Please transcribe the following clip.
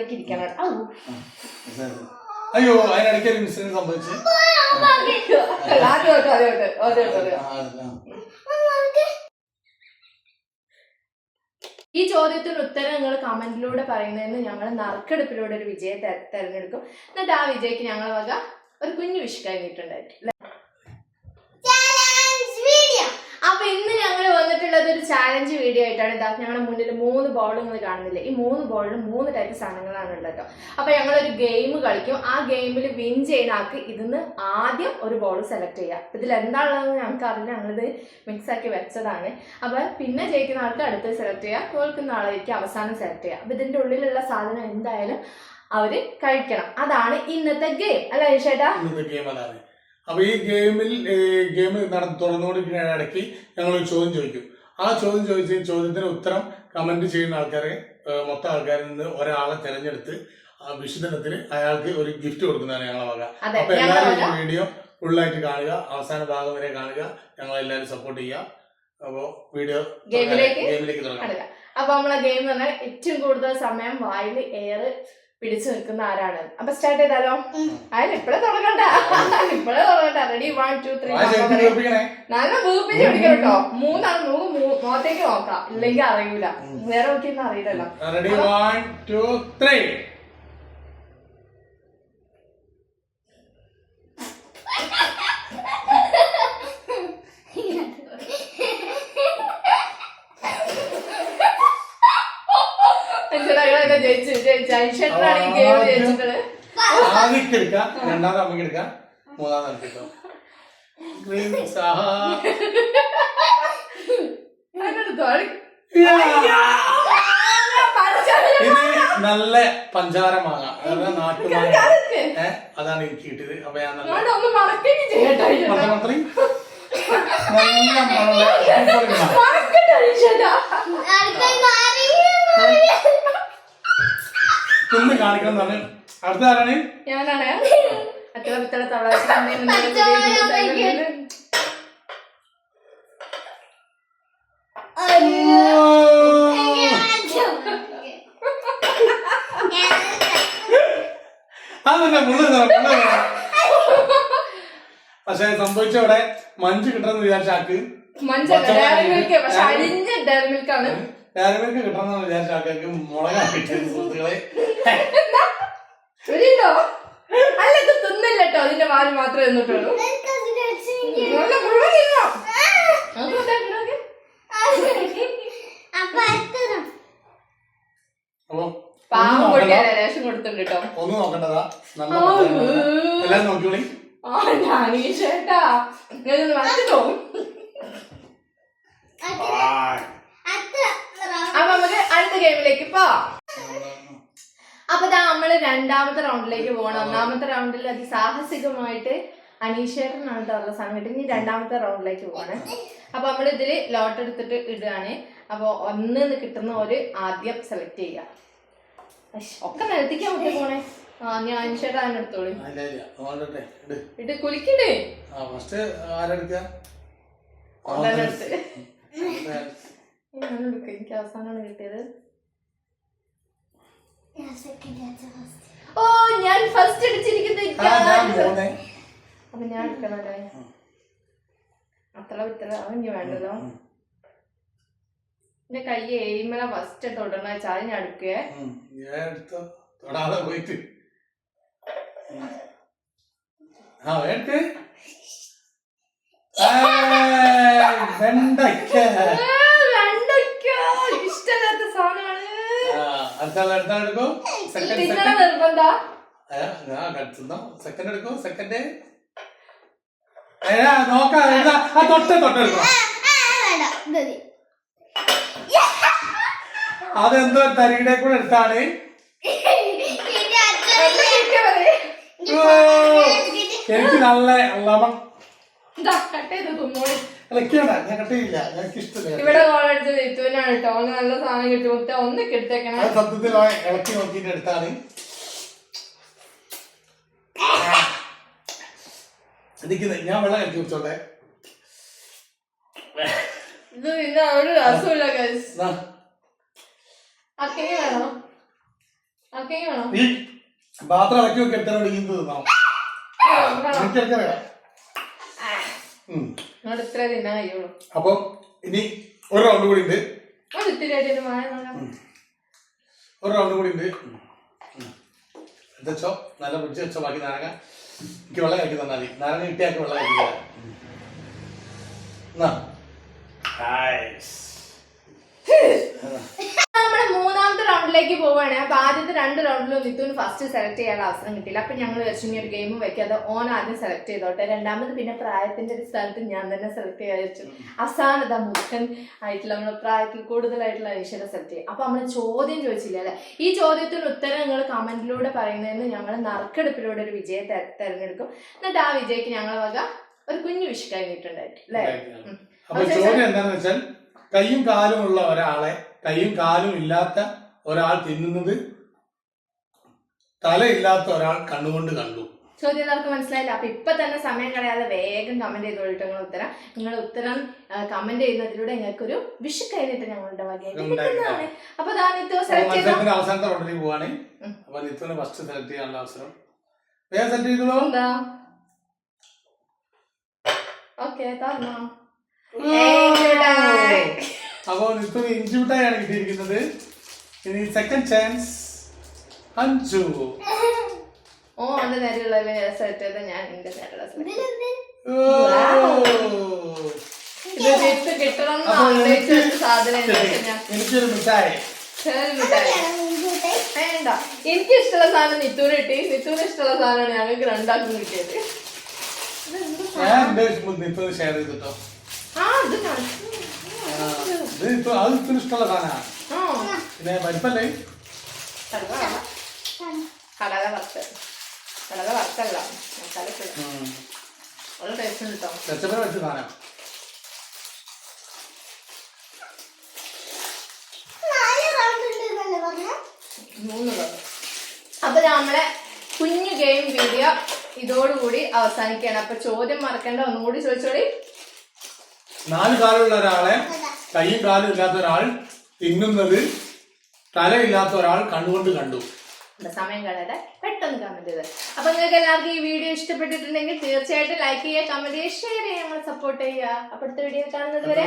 കസാരയിലേക്ക് ഇരിക്കണം. അയ്യോ അതിനിടയ്ക്ക് ഒരു ഇൻസിഡന്റ് സംഭവിച്ചു. ഈ ചോദ്യത്തിന് ഉത്തരം നിങ്ങൾ കമന്റിലൂടെ പറയുന്നതെന്ന് ഞങ്ങൾ നറുക്കെടുപ്പിലൂടെ ഒരു വിജയത്തെ തെരഞ്ഞെടുക്കും. എന്നിട്ട് ആ വിജയ്ക്ക് ഞങ്ങൾ വക ഒരു കുഞ്ഞു വിഷ് കഴിഞ്ഞിട്ടുണ്ടായിരിക്കും അപ്പൊ ഇന്ന് ഞങ്ങൾ വന്നിട്ടുള്ളത് ഒരു ചാലഞ്ച് വീഡിയോ ആയിട്ടാണ് ഇതാ ഞങ്ങളുടെ മുന്നിൽ മൂന്ന് ബോൾ നിങ്ങൾ കാണുന്നില്ല? ഈ മൂന്ന് ബോളിലും മൂന്ന് ടൈപ്പ് സാധനങ്ങളാണ് ഉള്ളത് കേട്ടോ അപ്പൊ ഞങ്ങൾ ഒരു ഗെയിം കളിക്കും. ആ ഗെയിമിൽ വിൻ ചെയ്യുന്ന ആൾക്ക് ഇതിന്ന് ആദ്യം ഒരു ബോൾ സെലക്ട് ചെയ്യാം. ഇതിൽ എന്താണുള്ളതെന്ന് ഞങ്ങൾക്ക് അറിയില്ല ഞങ്ങളിത് മിക്സ് ആക്കി വെച്ചതാണ്. അപ്പൊ പിന്നെ ജയിക്കുന്ന ആൾക്ക് അടുത്ത് സെലക്ട് ചെയ്യാം. തോൽക്കുന്ന ആളായിരിക്കും അവസാനം സെലക്ട് ചെയ്യാം. അപ്പൊ ഇതിന്റെ ഉള്ളിലുള്ള സാധനം എന്തായാലും അവർ കഴിക്കണം. അതാണ് ഇന്നത്തെ ഗെയിം അല്ല ചേട്ടാ അപ്പൊ ഈ ഗെയിമിൽ ഗെയിം തുറന്നുകൊണ്ടിരിക്കുന്ന ഇടയ്ക്ക് ഞങ്ങൾ ചോദ്യം ചോദിക്കും. ആ ചോദ്യം ചോദിച്ച ചോദ്യത്തിന് ഉത്തരം കമന്റ് ചെയ്യുന്ന ആൾക്കാരെ മൊത്തം ആൾക്കാരിൽ നിന്ന് ഒരാളെ തിരഞ്ഞെടുത്ത് ആ വിശുദ്ധനത്തിന് അയാൾക്ക് ഒരു ഗിഫ്റ്റ് കൊടുക്കുന്നതാണ് ഞങ്ങളെ വക. അപ്പൊ എല്ലാവരും വീഡിയോ ഫുള്ളായിട്ട് കാണുക. അവസാന ഭാഗം വരെ കാണുക. ഞങ്ങൾ എല്ലാവരും സപ്പോർട്ട് ചെയ്യുക. അപ്പോ വീഡിയോ ഗെയിമിലേക്ക് ഗെയിമിലേക്ക് തുടങ്ങാം. അപ്പൊ നമ്മളെ ഗെയിം എന്ന് പറഞ്ഞാൽ ഏറ്റവും കൂടുതൽ സമയം വായിൽ എയർ പിടിച്ചു നിൽക്കുന്ന ആരാണ്? അപ്പൊ സ്റ്റാർട്ട് ചെയ്താലോ? അതിന് ഇപ്പഴേ തുടങ്ങണ്ട ഇപ്പഴേ തുടങ്ങണ്ട റെഡി വൺ ടു ത്രീ നല്ല വീർപ്പിച്ച് പിടിക്കണം കേട്ടോ. മൂന്നാണ് നമുക്ക് മൂ- മുഖത്തേക്ക് നോക്കാം. ഇല്ലെങ്കിൽ അറിയൂല. വേറെ നോക്കിയൊന്നും അറിയില്ലല്ലോ. ജയിച്ചു ജയിച്ചു. അനിഷേട്ടനാണ് ഈ ഗെയിം ജയിച്ചിട്ടുള്ളത്. എടുക്കാം രണ്ടാമത് എടുക്കാം മൂന്നാമത് എടുക്കാം. ഇത് നല്ല പഞ്ചാര മാങ്ങ അതായത് നാട്ടുമാങ്ങ. അതാണ് എനിക്ക് കിട്ടിയത്. അപ്പൊ ഞാൻ നല്ല നല്ല അടിപൊളി മാങ്ങ. മറക്കട്ടെ അനിഷേട്ടാ തിന്ന് കാണിക്കണം എന്നാണ് അടുത്ത ആരാണ്? ഞാനാണ്. അത്ര പിത്തള തവള. പക്ഷെ സംഭവിച്ചവിടെ മഞ്ച് കിട്ടണമെന്ന് വിചാരിച്ച ആൾക്ക് മഞ്ചല്ല ഡയറി മിൽക്ക് പക്ഷെ അരിഞ്ഞ ഡയറി മിൽക്കാണ്. ഡയറിമിൽക്ക് കിട്ടണമെന്ന് വിചാരിച്ച ആൾക്കാർക്ക് മുളകാ കിട്ടിയത് സുഹൃത്തുക്കളെ. ശരിയുണ്ടോ അല്ല ഇത് തിന്നില്ല കേട്ടോ അതിന്റെ വാൽ മാത്രമേ തിന്നിട്ടുള്ളൂ. നല്ല മുഴുവൻ തിന്നോ? പാവം നോക്കണ്ട. ലേശം കൊടുത്തിട്ടുണ്ട് കേട്ടോ ഒന്നും നോക്കണ്ടതാ. നല്ല. എല്ലാരും നോക്കിയോളി ആ ഞാനീഷേട്ടാ ഞാനൊന്ന് വന്നിട്ടോ അപ്പൊ നമുക്ക് ഗെയിമിലേക്ക് പോവാം അപ്പൊ ഇതാ നമ്മൾ രണ്ടാമത്തെ റൗണ്ടിലേക്ക് പോകണം. ഒന്നാമത്തെ റൗണ്ടിൽ അതിസാഹസികമായിട്ട് അനീഷേറിനാണ് ഉള്ള സംഘടന കിട്ടി ഇനി രണ്ടാമത്തെ റൗണ്ടിലേക്ക് പോവാണ്. അപ്പൊ നമ്മൾ ഇതിൽ ലോട്ട് എടുത്തിട്ട് ഇടുകയാണ്. അപ്പൊ ഒന്ന് കിട്ടുന്ന ഒരു ആദ്യം സെലക്ട് ചെയ്യുക അശ്ശ്, ഒക്കെ നിരത്തിക്കാൻ പറ്റി പോണേ ആ ഞാൻ അനീഷേട്ടാ എടുത്തോളൂ. ഇട്ട് എടുക്കാം. എനിക്ക് അവസാനമാണ് കിട്ടിയത്. ഓ ഞാൻ ഫസ്റ്റ് അടിച്ചിരിക്കുന്നത്. അപ്പൊ ഞാൻ എടുക്കണല്ലേ അത്ര വിത്ര അവന് വേണ്ടല്ലോ. എന്റെ കൈ എയിമല ഫസ്റ്റ് തൊടണ. ചായ ഞാൻ എടുക്കേ? എടുത്തോ തൊടാതെ പോയിട്ട്. ആ വെണ്ടയ്ക്ക വെണ്ടയ്ക്ക ഇഷ്ടമില്ലാത്ത സാധനമാണ് ആ, അടുത്ത ആൾ അടുത്ത ആൾ എടുക്കോ. സെക്കൻഡ് സെക്കൻഡ് എടുക്കോ സെക്കൻഡ് നോക്കാം തൊട്ട് അതെന്തോ തരികിടെ കൂടെ എടുത്താണ്. എനിക്ക് നല്ല ലമൺ ഇവിടെ കോളടിച്ച് നെയ്ത്തുവിനാണ് കേട്ടോ അവന് നല്ല സാധനം കിട്ടി. മുത്ത ഒന്ന് കിട്ടേക്കണേ സത്യത്തിൽ ഇളക്കി നോക്കിയിട്ട് എടുത്താണ് ഞാൻ വെള്ളം കഴിച്ചു കുടിച്ചോട്ടെ. ഇത് പിന്നെ രസമില്ല വേണോ? വേണോ? പാത്രം ഇളക്കി വെക്കി എത്ര ഇടിക്കുന്നത് തിന്നാം. എനിക്കറിയാം അപ്പം ഇനി ഒരു റൗണ്ട് കൂടി ഉണ്ട്. ഒരു റൗണ്ട് കൂടി ഉണ്ട്. എന്തോ നല്ല പിടിച്ച് വെച്ചോ? ബാക്കി നാരങ്ങ. എനിക്ക് വെള്ളം കഴിക്കി തന്നാൽ മതി. നാരങ്ങ കിട്ടിയാക്കി വെള്ളം കഴിക്കുക എന്നാ? റൗണ്ടിലേക്ക് പോവാണ്. അപ്പൊ ആദ്യത്തെ രണ്ട് റൗണ്ടിലും നിത്തുവിന് ഫസ്റ്റ് സെലക്ട് ചെയ്യാനുള്ള അവസരം കിട്ടിയില്ല. അപ്പൊ ഞങ്ങൾ വെച്ചിനി ഒരു ഗെയിം വെക്കാതെ ഓൺ ആദ്യം സെലക്ട് ചെയ്തോട്ടെ. രണ്ടാമത് പിന്നെ പ്രായത്തിന്റെ ഒരു സ്ഥലത്ത് ഞാൻ തന്നെ സെലക്ട് ചെയ്യാൻ വെച്ചു അവസാനത മുഖൻ ആയിട്ടുള്ള നമ്മൾ പ്രായത്തിൽ കൂടുതലായിട്ടുള്ള ഈശ്വര സെലക്ട് ചെയ്യും. അപ്പൊ നമ്മൾ ചോദ്യം ചോദിച്ചില്ല അല്ലെ? ഈ ചോദ്യത്തിന് ഉത്തരം നിങ്ങൾ കമന്റിലൂടെ പറയുന്നതെന്ന് ഞങ്ങൾ നറുക്കെടുപ്പിലൂടെ ഒരു വിജയം തെരഞ്ഞെടുക്കും. എന്നിട്ട് ആ വിജയ്ക്ക് ഞങ്ങൾ വക ഒരു കുഞ്ഞു വിഷു കഴിഞ്ഞിട്ടുണ്ടായിട്ട് അല്ലേ. അപ്പൊ ചോദ്യം എന്താണെന്ന് വെച്ചാൽ കൈയും കാലും ഉള്ള ഒരാളെ കയ്യും കാലും ഇല്ലാത്ത ഒരാൾ തിന്നുന്നത് തലയില്ലാത്ത ഒരാൾ കണ്ണുകൊണ്ട് കണ്ടു. ചോദ്യം എല്ലാവർക്കും മനസ്സിലായില്ല? അപ്പൊ ഇപ്പൊ തന്നെ സമയം കളയാതെ വേഗം കമന്റ് ചെയ്തോളിട്ട് നിങ്ങൾ ഉത്തരം. നിങ്ങൾ ഉത്തരം കമന്റ് ചെയ്യുന്നതിലൂടെ നിങ്ങൾക്ക് ഒരു വിഷു കഴിഞ്ഞിട്ട് ഞങ്ങളുടെ കിട്ടുന്നതാണ്. അപ്പൊ അവസാനത്തെ റൗണ്ടിലേക്ക് പോവാണ്. അപ്പൊ ഫസ്റ്റ് സെലക്ട് ചെയ്യാനുള്ള അവസരം. വേഗം സെലക്ട് ചെയ്തോളൂ എന്താ? ഓക്കെ തന്നോ. അപ്പൊ നിത്തുവിന് ഇഞ്ചുമിഠായാണ് കിട്ടിയിരിക്കുന്നത്. ഇനി സെക്കൻഡ് ചാൻസ് അഞ്ചു ഓ അന്റെ നേരെയുള്ള സെലക്ട് ചെയ്ത ഞാൻ എന്റെ നേരെയുള്ള വിത്ത് കിട്ടണം എനിക്ക് എനിക്കൊരു മിഠായി. വേണ്ട. ഇഷ്ടമുള്ള സാധനം നിത്തൂര് കിട്ടി. നിത്തൂര് ഇഷ്ടമുള്ള സാധനമാണ് ഞങ്ങൾക്ക് രണ്ടാക്കും കിട്ടിയത്. ആ ഇത് ഇഷ്ടമുള്ള സാധനമാണ്. പിന്നെ പരിപ്പല്ലേ? കടല കടല വറുത്ത്. കടല വറുത്തല്ല. മസാലക്കില്ല നല്ല ടേസ്റ്റ് ഉണ്ട് കേട്ടോ രച്ചപ്പന വെച്ച സാധനം. മൂന്ന് അപ്പൊ നമ്മളെ കുഞ്ഞു ഗെയിം വീഡിയോ ഇതോടുകൂടി അവസാനിക്കുകയാണ്. അപ്പൊ ചോദ്യം മറക്കേണ്ട. ഒന്നുകൂടി ചോദിച്ചോളി. നാല് കാലുള്ള ഒരാളെ കൈയും കാലും ഇല്ലാത്ത ഒരാൾ തിന്നുന്നത് തലയില്ലാത്ത ഒരാൾ കണ്ണുകൊണ്ട് കണ്ടു. സമയം കളയാതെ പെട്ടെന്ന് കമന്റ് ചെയ്ത്. അപ്പൊ നിങ്ങൾക്ക് എല്ലാവർക്കും ഈ വീഡിയോ ഇഷ്ടപ്പെട്ടിട്ടുണ്ടെങ്കിൽ തീർച്ചയായിട്ടും ലൈക്ക് ചെയ്യുക കമന്റ് ചെയ്യുക ഷെയർ ചെയ്യുക നമ്മളെ സപ്പോർട്ട് ചെയ്യുക. അപ്പൊ അടുത്ത വീഡിയോ കാണുന്നത് വരെ